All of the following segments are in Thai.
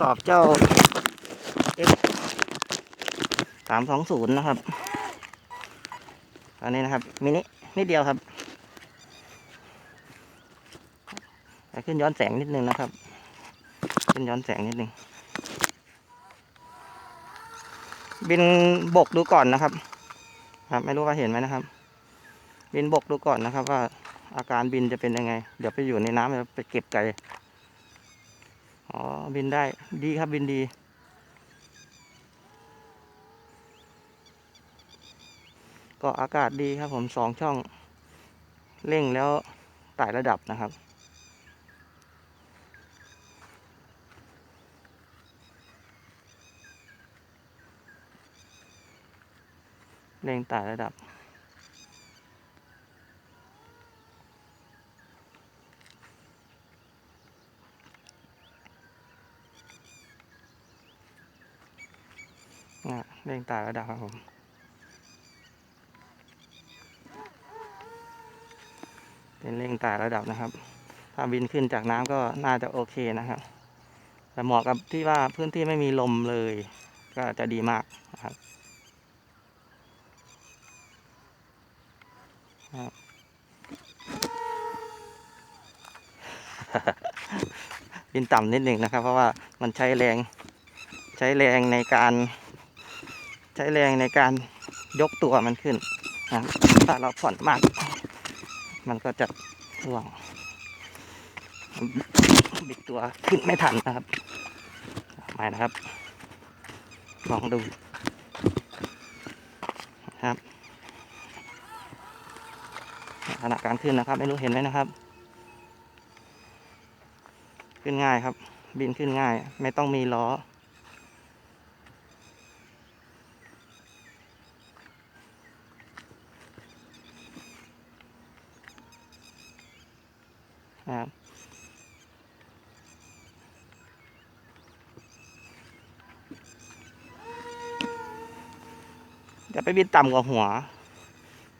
สอบเจ้า X สามสองศูนย์นะครับอันนี้นะครับมินินิดเดียวครับขึ้นย้อนแสงนิดนึงนะครับ ขึ้นย้อนแสงนิดนึง บินบกดูก่อนนะครับ ครับ ไม่รู้ว่าเห็นไหมนะครับ บินบกดูก่อนนะครับ ว่าอาการบินจะเป็นยังไง เดี๋ยวไปอยู่ในน้ำแล้วไปเก็บไก่ อ๋อ บินได้ ดีครับ บินดี ก็อากาศดีครับผมสองช่อง เร่งแล้วไต่ระดับนะครับเร่งไต่ระดับ เร่งต่ระดับครับผมเป็นเร่งต่ระดับนะครับ ถ้าบินขึ้นจากน้ำก็น่าจะโอเคนะครับ แต่เหมาะกับที่ว่าพื้นที่ไม่มีลมเลย ก็จะดีมากนะครับบินต่ำนิดหนึ่งนะครับ เพราะว่ามันใช้แรง ใช้แรงในการ ใช้แรงในการยกตัวมันขึ้นนะถ้าเราผ่อนมาก มันก็จะร่วงบิดตัวขึ้นไม่ทันนะครับมานะครับ ลองดูนะครับขณะการขึ้นนะครับ ไม่รู้เห็นไหมนะครับ ขึ้นง่ายครับ บินขึ้นง่าย ไม่ต้องมีล้อ นะครับจะไปบินต่ำกว่าหัว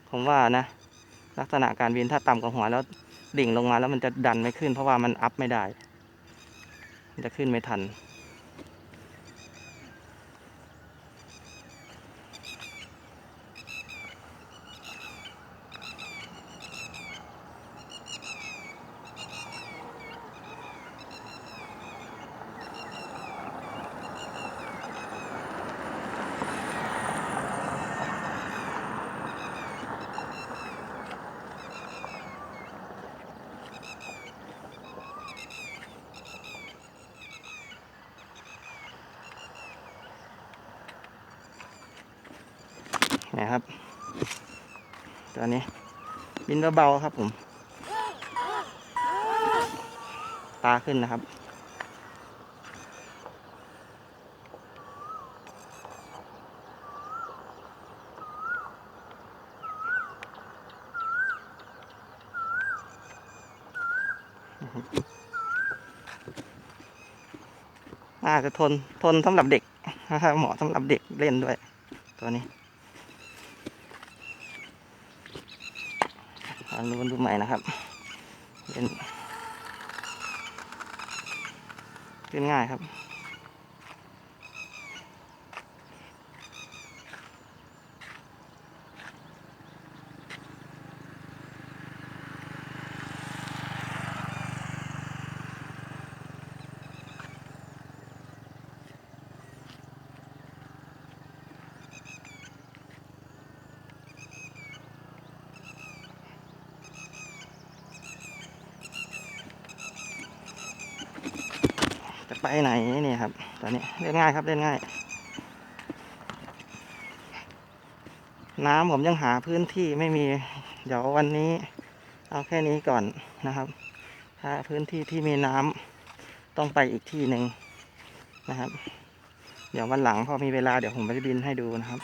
ผมว่านะ ลักษณะการบินถ้าต่ำกว่าหัวแล้วดิ่งลงมาแล้วมันจะดันไม่ขึ้น เพราะว่ามันอัพไม่ได้ จะขึ้นไม่ทัน นะครับ ตัวนี้ บินเบาๆครับผมตาขึ้นนะครับน่าจะทนทนสำหรับเด็กเหมาะสำหรับเด็กเล่นด้วย ตัวนี้ ลองดูดูใหม่นะครับเล่นขึ้นง่ายครับ จะไปไหนนี่ครับ ตอนนี้เล่นง่ายครับเล่นง่าย น้ำผมยังหาพื้นที่ไม่มี เดี๋ยววันนี้ เอาแค่นี้ก่อนนะครับ ถ้าพื้นที่ที่มีน้ำต้องไปอีกที่หนึ่งนะครับ เดี๋ยววันหลังพอมีเวลาเดี๋ยวผมไปบินให้ดูนะครับ